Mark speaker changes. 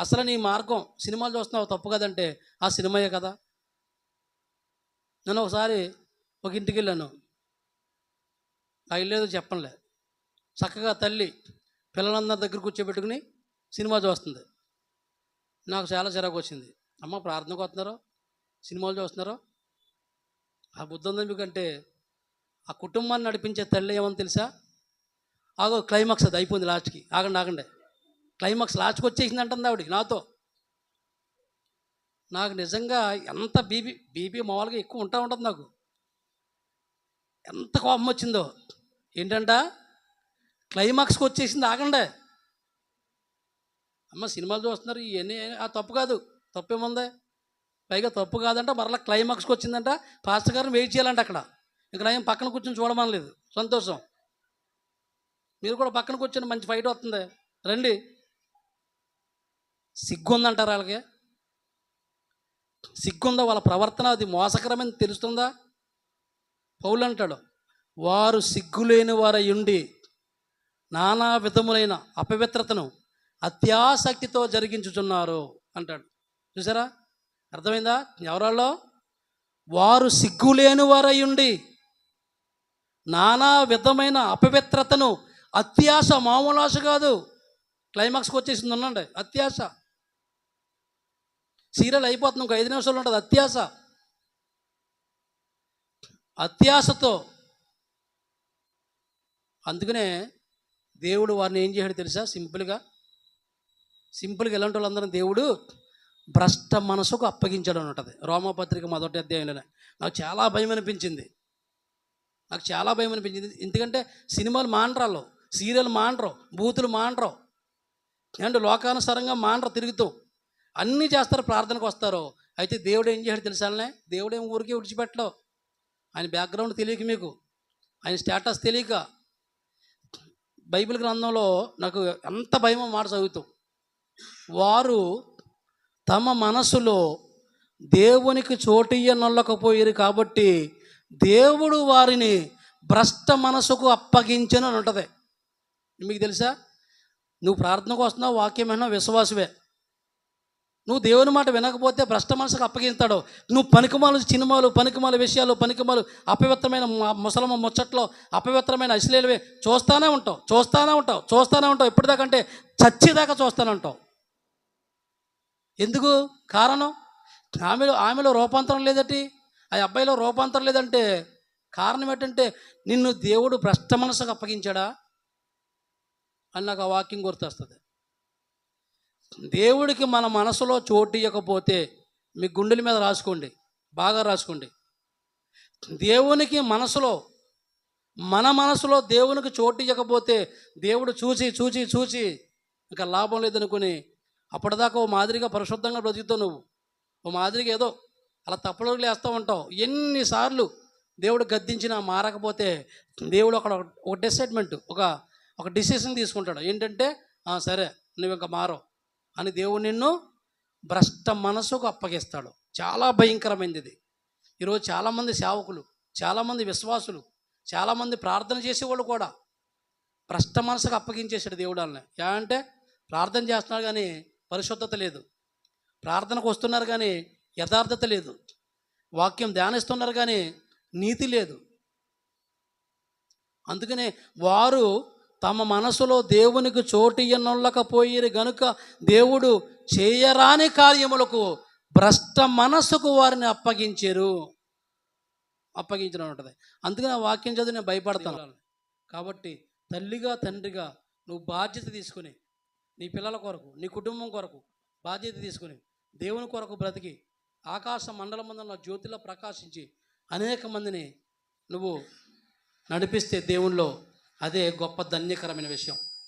Speaker 1: అసలు నీ మార్గం సినిమాలు చూస్తున్నావు తప్పు కదంటే ఆ సినిమాయే కదా. నేను ఒకసారి ఒక ఇంటికి వెళ్ళాను. ఆ ఇల్లేదో చెప్పనులే. చక్కగా తల్లి పిల్లలందరి దగ్గర కూర్చోబెట్టుకుని సినిమా చూస్తుంది. నాకు చాలా చిరాకు వచ్చింది. అమ్మ ప్రార్థనకు వస్తున్నారో సినిమాలు చూస్తున్నారో? ఆ బుద్ధం మీకంటే ఆ కుటుంబాన్ని నడిపించే తల్లి ఏమని తెలుసా? ఆగో క్లైమాక్స్ అది అయిపోయింది లాస్ట్కి. ఆగండి ఆగండి. క్లైమాక్స్ లాస్ట్కి వచ్చేసింది అంటుంది ఆవిడ నాతో. నాకు నిజంగా ఎంత బీపీ బీపీ మామూలుగా ఎక్కువ ఉంటా ఉంటుంది నాకు. ఎంత కోపం వచ్చిందో. ఏంటంట? క్లైమాక్స్కి వచ్చేసింది ఆగండి. అమ్మ సినిమాలు చూస్తున్నారు ఇవన్నీ ఆ తప్పు కాదు. తప్పేముంది? పైగా తప్పు కాదంట మరలా క్లైమాక్స్కి వచ్చిందంట. పాస్టర్ గారిని వెయిట్ చేయాలంట అక్కడ. ఇక్కడ ఏం పక్కన కూర్చొని చూడమనలేదు. సంతోషం. మీరు కూడా పక్కన కూర్చొని మంచి ఫైట్ వస్తుంది. రండి. సిగ్గుందంటారు వాళ్ళకి? సిగ్గుందా వాళ్ళ ప్రవర్తన? అది మోసకరమని తెలుస్తుందా? పౌలు అంటాడు వారు సిగ్గులేని వారై ఉండి నానా విధములైన అపవిత్రతను అత్యాసక్తితో జరిగించుచున్నారు అంటాడు. చూసారా? అర్థమైందా? ఎవరాల్లో వారు సిగ్గులేని వారై ఉండి నానా విధమైన అపవిత్రతను అత్యాశ మామూలు ఆశ కాదు. క్లైమాక్స్కి వచ్చేసింది ఉండండి. అత్యాశ సీరియల్ అయిపోతుంది. ఒక ఐదు నిమిషాలు ఉంటుంది. అత్యాశ అత్యాశతో అందుకనే దేవుడు వారిని ఏం చేశాడు తెలుసా? సింపుల్గా. సింపుల్గా ఎలాంటి వాళ్ళందరం దేవుడు భ్రష్ట మనసుకు అప్పగించడం అని ఉంటుంది. రోమపత్రిక మొదటి అధ్యాయంలోనే. నాకు చాలా భయం అనిపించింది. నాకు చాలా భయం అనిపించింది. ఎందుకంటే సినిమాలు మాండ్రాలు. సీరియల్ మాండ్రో. బూతులు మాండ్రో. అండ్ లోకానుసారంగా మాండ్ర తిరుగుతాం. అన్నీ చేస్తారు ప్రార్థనకు వస్తారు. అయితే దేవుడు ఏం చేశాడు తెలుసాలనే దేవుడు ఏం ఊరికే విడిచిపెట్టలో ఆయన బ్యాక్గ్రౌండ్ తెలియక మీకు ఆయన స్టేటస్ తెలియక. బైబిల్ గ్రంథంలో నాకు ఎంత భయమో మాట చదువుతూ వారు తమ మనసులో దేవునికి చోటియ్యనొల్లకపోయారు కాబట్టి దేవుడు వారిని భ్రష్ట మనసుకు అప్పగించను అని ఉంటుంది. మీకు తెలుసా? నువ్వు ప్రార్థనకు వస్తున్నావు వాక్యమైన విశ్వాసమే. నువ్వు దేవుని మాట వినకపోతే భ్రష్ట మనసుకు అప్పగిస్తాడు నువ్వు పనికిమాలు సినిమాలు పనికిమాల విషయాలు పనికిమాలు అపవిత్రమైన ముసలమ్మ ముచ్చట్లో అపవిత్రమైన అశ్లీలవే చూస్తానే ఉంటావు చూస్తానే ఉంటావు చూస్తానే ఉంటావు. ఎప్పటిదాకంటే చచ్చేదాకా చూస్తానే ఉంటావు. ఎందుకు? కారణం? ఆమెలో ఆమెలో రూపాంతరం లేదటి? ఆ అబ్బాయిలో రూపాంతరం లేదంటే కారణం ఏంటంటే నిన్ను దేవుడు భ్రష్ట మనసుకు అప్పగించాడా? అని నాకు ఆ వాక్యం గుర్తొస్తుంది. దేవుడికి మన మనసులో చోటు ఇవ్వకపోతే మీ గుండెల మీద రాసుకోండి బాగా రాసుకోండి. దేవునికి మనసులో మన మనసులో దేవునికి చోటు ఇవ్వకపోతే దేవుడు చూసి చూసి చూసి ఇంకా లాభం లేదనుకుని అప్పటిదాకా ఓ మాదిరిగా పరిశుద్ధంగా బ్రతుకుతావు నువ్వు. ఓ మాదిరిగా ఏదో అలా తప్పులు వేస్తూ ఉంటావు. ఎన్నిసార్లు దేవుడు గద్దించినా మారకపోతే దేవుడు అక్కడ ఒక డిసైడ్మెంట్ ఒక ఒక డిసిషన్ తీసుకుంటాడు. ఏంటంటే సరే నువ్వు ఇంకా మారవు. అని దేవుడు నిన్ను భ్రష్ట మనసుకు అప్పగిస్తాడు. చాలా భయంకరమైనది ఇది. ఈరోజు చాలామంది సేవకులు చాలామంది విశ్వాసులు చాలామంది ప్రార్థన చేసేవాళ్ళు కూడా భ్రష్ట మనసుకు అప్పగించేశాడు దేవుడు వాళ్ళని. ఎలా అంటే ప్రార్థన చేస్తున్నారు కానీ పరిశుద్ధత లేదు. ప్రార్థనకు వస్తున్నారు కానీ యథార్థత లేదు. వాక్యం ధ్యానిస్తున్నారు కానీ నీతి లేదు. అందుకనే వారు తమ మనసులో దేవునికి చోటు చోటియ్యనొల్లకపోయిరు గనుక దేవుడు చేయరాని కార్యములకు భ్రష్ట మనసుకు వారిని అప్పగించారు. అప్పగించడం ఉంటుంది అందుకని ఆ వాక్యం చదివి నేను భయపడతాను. కాబట్టి తల్లిగా తండ్రిగా నువ్వు బాధ్యత తీసుకుని నీ పిల్లల కొరకు నీ కుటుంబం కొరకు బాధ్యత తీసుకుని దేవుని కొరకు బ్రతికి ఆకాశ మండలం మందున్న జ్యోతిలో ప్రకాశించి అనేక మందిని నువ్వు నడిపిస్తే దేవుణ్ణిలో అదే గొప్ప ధన్యకరమైన విషయం.